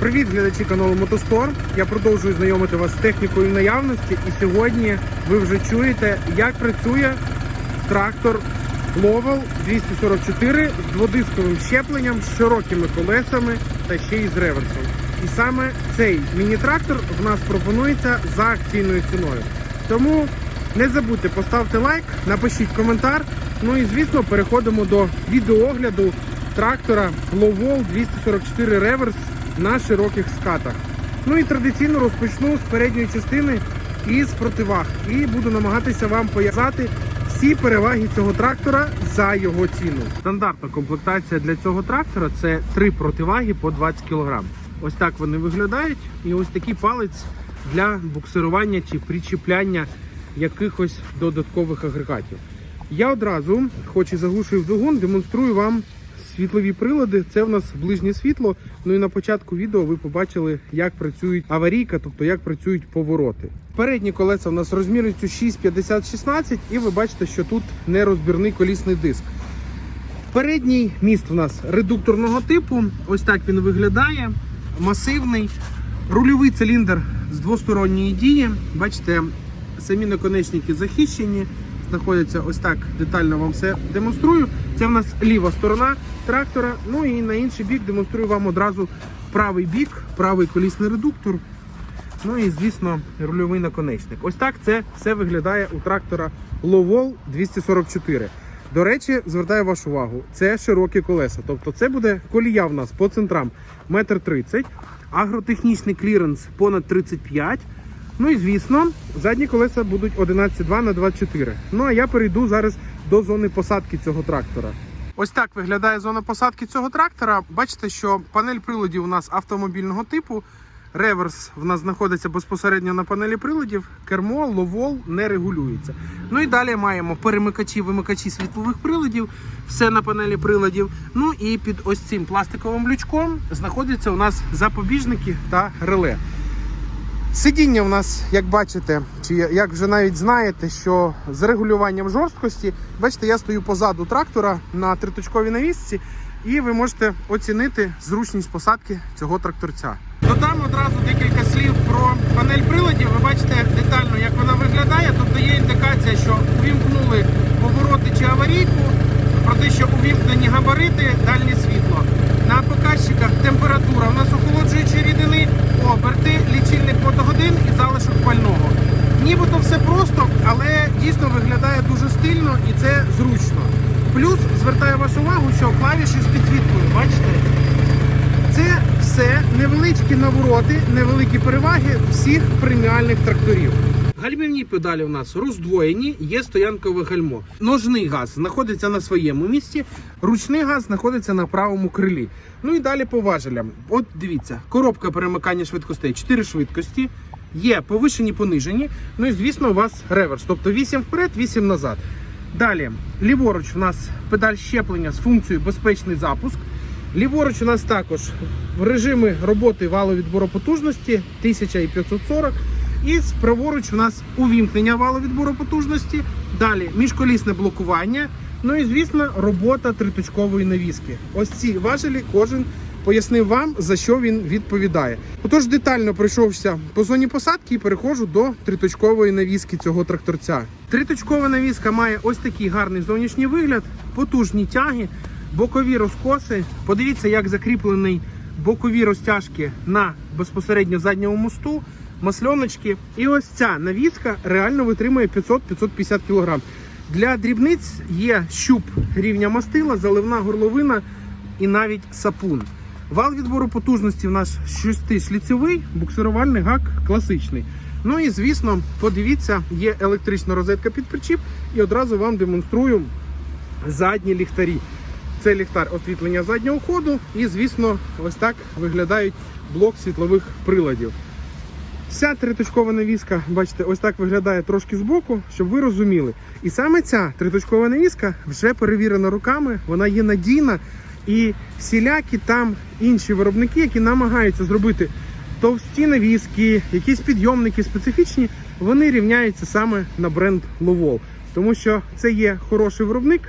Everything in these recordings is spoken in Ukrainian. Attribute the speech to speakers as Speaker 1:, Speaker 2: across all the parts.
Speaker 1: Привіт, глядачі каналу Мотостор. Я продовжую знайомити вас з технікою наявності. І сьогодні ви вже чуєте, як працює трактор Lowell 244 з дводисковим щепленням, з широкими колесами та ще й з реверсом. І саме цей міні-трактор в нас пропонується за акційною ціною. Тому не забудьте поставте лайк, напишіть коментар. Ну і звісно, переходимо до відеоогляду трактора Lowell 244 Reverse на широких скатах. Ну і традиційно розпочну з передньої частини і з противаг. І буду намагатися вам показати всі переваги цього трактора за його ціну. Стандартна комплектація для цього трактора це три противаги по 20 кг. Ось так вони виглядають. І ось такий палець для буксирування чи причіпляння якихось додаткових агрегатів. Я одразу, хоч і заглушую двигун, демонструю вам світлові прилади. Це в нас ближнє світло. Ну і на початку відео ви побачили, як працюють аварійка, тобто як працюють повороти. Передні колеса у нас розмірністю 6,50-16 і ви бачите, що тут нерозбірний колісний диск. Передній міст у нас редукторного типу. Ось так він виглядає. Масивний. Рульовий циліндр з двосторонньої дії. Бачите, самі наконечники захищені. Знаходяться ось так детально вам все демонструю. Це в нас ліва сторона трактора. Ну і на інший бік демонструю вам одразу правий бік, правий колісний редуктор. Ну і звісно, рульовий наконечник. Ось так це все виглядає у трактора Lowell 244. До речі, звертаю вашу увагу, це широкі колеса. Тобто це буде колія в нас по центрам 1,30 м, агротехнічний кліренс понад 35 Ну і звісно, задні колеса будуть 11,2 на 24. Ну а я перейду зараз до зони посадки цього трактора. Ось так виглядає зона посадки цього трактора. Бачите, що панель приладів у нас автомобільного типу. Реверс в нас знаходиться безпосередньо на панелі приладів, кермо, ловол не регулюється. Ну і далі маємо перемикачі, вимикачі світлових приладів, все на панелі приладів. Ну і під ось цим пластиковим лючком знаходяться у нас запобіжники та реле. Сидіння в нас, як бачите, чи як вже навіть знаєте, що з регулюванням жорсткості, бачите, я стою позаду трактора на триточковій навісці, і ви можете оцінити зручність посадки цього тракторця. Додам одразу декілька слів про панель приладів. Ви бачите детально, як вона виглядає. Тобто є індикація, що увімкнули повороти чи аварійку, про те, що увімкнені габарити, дальнє світло. На показчиках температура у нас охолоджуючі рідини, оберти, лічильник фотогодин і залишок пального. Нібито все просто, але дійсно виглядає дуже стильно і це зручно. Плюс звертаю вашу увагу, що клавіші з підсвіткою, бачите? Це все невеличкі навороти, невеликі переваги всіх преміальних тракторів. Гальмівні педалі у нас роздвоєні, є стоянкове гальмо. Ножний газ знаходиться на своєму місці, ручний газ знаходиться на правому крилі. Ну і далі по важелям. От дивіться, коробка перемикання швидкостей, 4 швидкості. Є повишені, понижені. Ну і звісно, у вас реверс, тобто 8 вперед, 8 назад. Далі, ліворуч у нас педаль щеплення з функцією безпечний запуск. Ліворуч у нас також в режимі роботи валовідбору потужності 1540. І праворуч у нас увімкнення валовідбору потужності. Далі міжколісне блокування. Ну і звісно, робота триточкової навіски. Ось ці важелі кожен пояснив вам, за що він відповідає. Отож, детально пройшовся по зоні посадки і переходжу до триточкової навіски цього тракторця. Триточкова навіска має ось такий гарний зовнішній вигляд, потужні тяги, бокові розкоси. Подивіться, як закріплений бокові розтяжки на безпосередньо задньому мосту, масльоночки. І ось ця навіска реально витримує 500-550 кг. Для дрібниць є щуп рівня мастила, заливна горловина і навіть сапун. Вал відбору потужності в нас шестишліцевий, буксирувальний гак класичний. Ну і звісно, подивіться, є електрична розетка під причіп, і одразу вам демонструю задні ліхтарі. Це ліхтар освітлення заднього ходу, і, звісно, ось так виглядають блок світлових приладів. Вся триточкова навіска, бачите, ось так виглядає трошки збоку, щоб ви розуміли. І саме ця триточкова навіска вже перевірена руками, вона є надійна. І всілякі там інші виробники, які намагаються зробити товсті навіски, якісь підйомники специфічні, вони рівняються саме на бренд Lowell. Тому що це є хороший виробник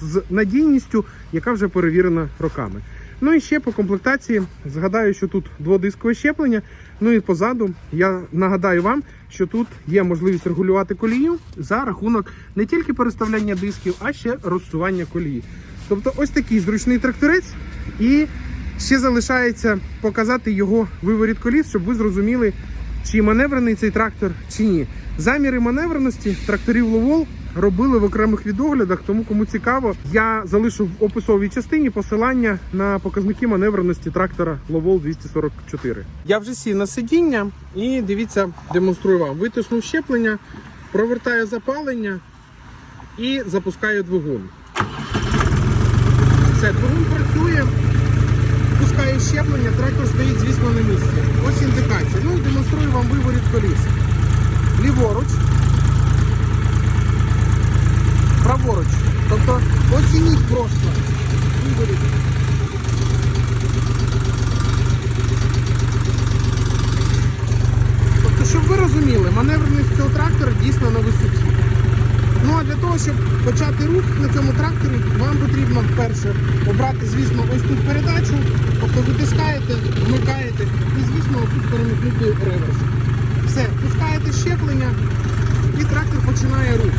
Speaker 1: з надійністю, яка вже перевірена роками. Ну і ще по комплектації згадаю, що тут дводискове щеплення. Ну і позаду я нагадаю вам, що тут є можливість регулювати колію за рахунок не тільки переставляння дисків, а ще розсування колії. Тобто ось такий зручний тракторець, і ще залишається показати його виворіт коліс, щоб ви зрозуміли, чи маневрений цей трактор, чи ні. Заміри маневреності тракторів Ловол робили в окремих відоглядах, тому кому цікаво, я залишу в описовій частині посилання на показники маневреності трактора Ловол 244. Я вже сів на сидіння і дивіться, демонструю вам. Витиснув щеплення, провертаю запалення і запускаю двигун. Все, двигун працює, пускаю щеплення, трактор стоїть, звісно, на місці. Ось індикація. Ну і демонструю вам виворіт коліс. Ліворуч, праворуч. Тобто оцініть просто. Виворіт. Тобто, щоб ви розуміли, маневреність цього трактора дійсно на висоті. Ну а для того, щоб почати рух на цьому тракторі, вам потрібно вперше обрати, звісно, ось тут передачу, тобто витискаєте, вмикаєте і, звісно, тут перемикнути реверс. Все, пускаєте щеплення і трактор починає рух.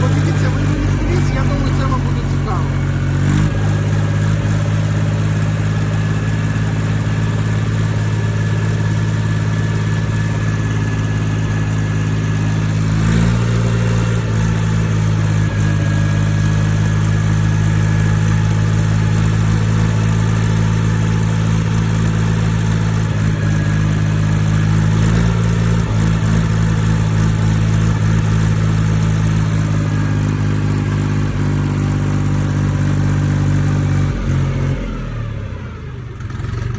Speaker 1: Подивіться, ви коліс, я думаю, це вам буде цікаво.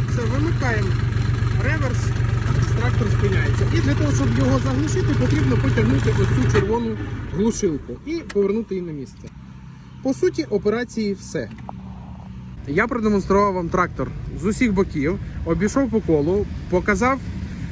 Speaker 1: Все, вимикаємо реверс, трактор спиняється. І для того, щоб його заглушити, потрібно потягнути ось цю червону глушилку і повернути її на місце. По суті, операції все. Я продемонстрував вам трактор з усіх боків, обійшов по колу, показав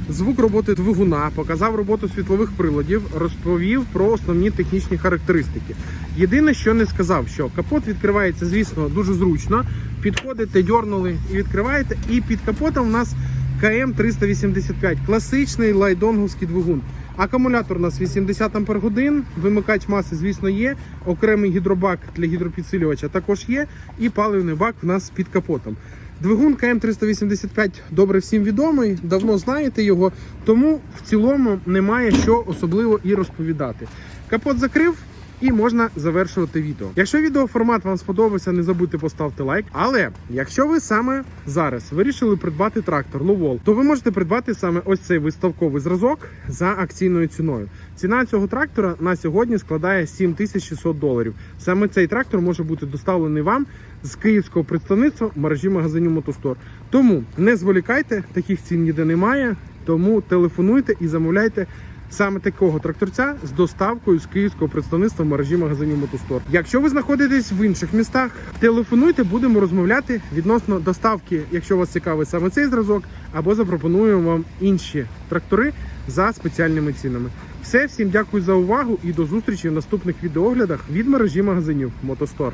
Speaker 1: звук роботи двигуна, показав роботу світлових приладів, розповів про основні технічні характеристики. Єдине, що не сказав, що капот відкривається, звісно, дуже зручно. Підходите, дьорнули і відкриваєте. І під капотом у нас КМ 385, класичний лайдонговський двигун. Акумулятор у нас 80 Ах, вимикач маси, звісно, є. Окремий гідробак для гідропідсилювача також є. І паливний бак в нас під капотом. Двигун КМ 385 добре всім відомий, давно знаєте його, тому в цілому немає що особливо і розповідати. Капот закрив. І можна завершувати відео. Якщо відеоформат вам сподобався, не забудьте поставити лайк. Але якщо ви саме зараз вирішили придбати трактор Ловол, то ви можете придбати саме ось цей виставковий зразок за акційною ціною. Ціна цього трактора на сьогодні складає 7600 доларів. Саме цей трактор може бути доставлений вам з київського представництва мережі магазинів Мотостор. Тому не зволікайте, таких цін ніде немає. Тому телефонуйте і замовляйте саме такого тракторця з доставкою з київського представництва в мережі магазинів Мотостор. Якщо ви знаходитесь в інших містах, телефонуйте, будемо розмовляти відносно доставки, якщо вас цікавить саме цей зразок, або запропонуємо вам інші трактори за спеціальними цінами. Все, всім дякую за увагу і до зустрічі в наступних відеоглядах від мережі магазинів Мотостор.